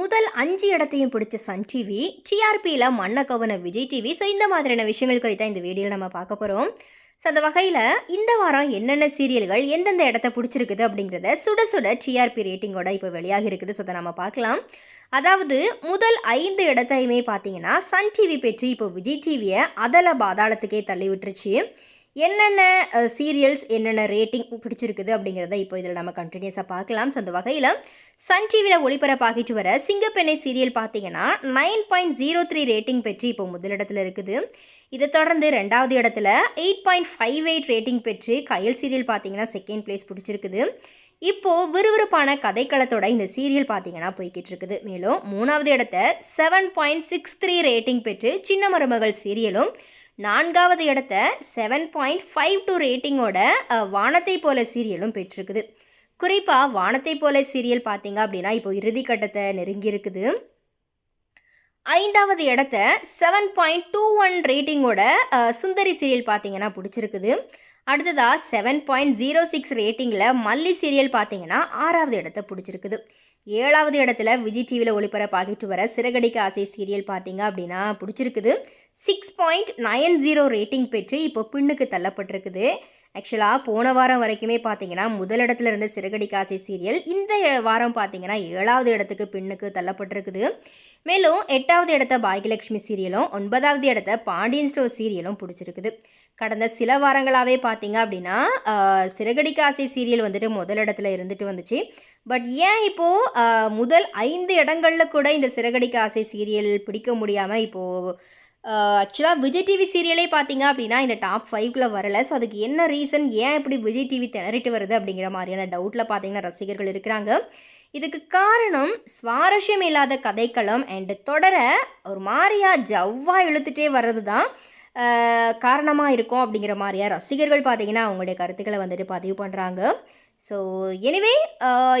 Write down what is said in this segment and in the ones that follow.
முதல் அஞ்சு இடத்தையும் பிடிச்ச சன் டிவி டிஆர்பியில் மண்ணை கவன விஜய் டிவி. ஸோ இந்த மாதிரியான விஷயங்கள் குறித்தா இந்த வீடியோவில் நம்ம பார்க்க போகிறோம் ஸோ அந்த வகையில் இந்த வாரம் என்னென்ன சீரியல்கள் எந்தெந்த இடத்த பிடிச்சிருக்குது அப்படிங்கிறத சுட சுட டிஆர்பி ரேட்டிங்கோட இப்போ வெளியாக இருக்குது. ஸோ அதை நம்ம பார்க்கலாம். அதாவது முதல் ஐந்து இடத்தையுமே பார்த்தீங்கன்னா சன் டிவி பெற்று இப்போ விஜய் டிவியை அதல பாதாளத்துக்கே தள்ளி விட்டுருச்சு என்னென்ன சீரியல்ஸ் என்னென்ன ரேட்டிங் பிடிச்சிருக்குது அப்படிங்கிறத இப்போ இதில் நம்ம கண்டினியூஸாக பார்க்கலாம். ஸோ அந்த வகையில் சன் டிவியில் ஒளிபரப்பாகிட்டு வர சிங்கப்பெண்ணை சீரியல் பார்த்தீங்கன்னா nine point zero three rating பெற்று இப்போ முதலிடத்தில் இருக்குது. இதை தொடர்ந்து ரெண்டாவது இடத்துல eight point five eight rating பெற்று கயல் சீரியல் பார்த்தீங்கன்னா செகண்ட் பிளேஸ் பிடிச்சிருக்குது. இப்போது விறுவிறுப்பான கதைக்களத்தோட இந்த சீரியல் பார்த்தீங்கன்னா போய்கிட்டு இருக்குது மேலும் மூணாவது இடத்த seven point six three rating பெற்று சின்ன மருமகள் சீரியலும் நான்காவது இடத்த செவன் பாயிண்ட் ஃபைவ் டூ ரேட்டிங்கோட வானத்தை போல சீரியலும் பெற்றிருக்குது. குறிப்பாக வானத்தை போல சீரியல் பார்த்தீங்க அப்படின்னா இப்போ இறுதி கட்டத்தை நெருங்கி இருக்குது. ஐந்தாவது இடத்த செவன் பாயிண்ட் டூ ஒன் ரேட்டிங்கோட சுந்தரி சீரியல் பார்த்தீங்கன்னா பிடிச்சிருக்குது. அடுத்ததாக செவன் பாயிண்ட் ஜீரோ சிக்ஸ் ரேட்டிங்கில் மல்லி சீரியல் பார்த்தீங்கன்னா ஆறாவது இடத்த பிடிச்சிருக்குது. ஏழாவது இடத்துல விஜய் டிவியில் ஒளிபரப்பாகிட்டு வர சிறகடிக்க ஆசை சீரியல் பார்த்தீங்க அப்படின்னா பிடிச்சிருக்குது. Six point nine zero rating பெற்று இப்போ பின்னுக்கு தள்ளப்பட்டிருக்குது. ஆக்சுவலாக போன வாரம் வரைக்குமே பார்த்தீங்கன்னா முதலிடத்துல இருந்த சிறகடிக்க ஆசை சீரியல் இந்த வாரம் பார்த்தீங்கன்னா ஏழாவது இடத்துக்கு பின்னுக்கு தள்ளப்பட்டிருக்குது. மேலும் எட்டாவது இடத்த பாகியலட்சுமி சீரியலும் ஒன்பதாவது இடத்த பாண்டியன் ஸ்டோர் சீரியலும் பிடிச்சிருக்குது. கடந்த சில வாரங்களாகவே பார்த்தீங்க அப்படின்னா ஆஹ், சிறகடிக்க ஆசை சீரியல் வந்துட்டு முதலிடத்துல இருந்துட்டு வந்துச்சு. பட் ஏன் இப்போது முதல் ஐந்து இடங்களில் கூட இந்த சிறகடிக்க ஆசை சீரியல் பிடிக்க முடியாமல் இப்போது ஆக்சுவலாக விஜய் டிவி சீரியலே பார்த்தீங்க அப்படின்னா இந்த டாப் ஃபைவ்க்குள்ளே வரல. ஸோ அதுக்கு என்ன ரீசன் ஏன் இப்படி விஜய் டிவி திணறிட்டு வருது அப்படிங்கிற மாதிரியான டவுட்டில் பார்த்தீங்கன்னா ரசிகர்கள் இருக்கிறாங்க. இதுக்கு காரணம் சுவாரஸ்யம் இல்லாத கதைக்களம் அண்டு தொடர ஒரு மாதிரியா ஜவ்வாக இழுத்துட்டே வர்றது தான் காரணமாக இருக்கும் அப்படிங்கிற மாதிரியா ரசிகர்கள் பார்த்தீங்கன்னா அவங்களுடைய கருத்துக்களை வந்துட்டு பதிவு பண்ணுறாங்க ஸோ எனிவே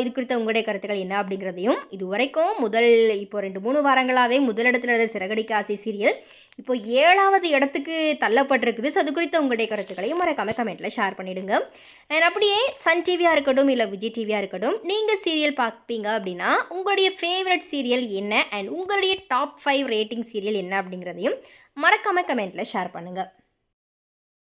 இது குறித்த உங்களுடைய கருத்துக்கள் என்ன அப்படிங்கிறதையும் இது வரைக்கும் முதல் இப்போ ரெண்டு மூணு வாரங்களாகவே முதலிடத்தில் இருந்த சிறகடிக்க ஆசை சீரியல் இப்போ ஏழாவது இடத்துக்கு தள்ளப்பட்டிருக்குது. ஸோ அது குறித்த உங்களுடைய கருத்துக்களையும் மறக்காம கமெண்ட்டில் ஷேர் பண்ணிவிடுங்க அண்ட் அப்படியே சன் டிவியாக இருக்கட்டும் இல்லை விஜய் டிவியாக இருக்கட்டும் நீங்கள் சீரியல் பார்ப்பீங்க அப்படின்னா உங்களுடைய ஃபேவரட் சீரியல் என்ன? அண்ட் உங்களுடைய டாப் ஃபைவ் ரேட்டிங் சீரியல் என்ன அப்படிங்கிறதையும் மறக்காம கமெண்ட்டில் ஷேர் பண்ணுங்கள்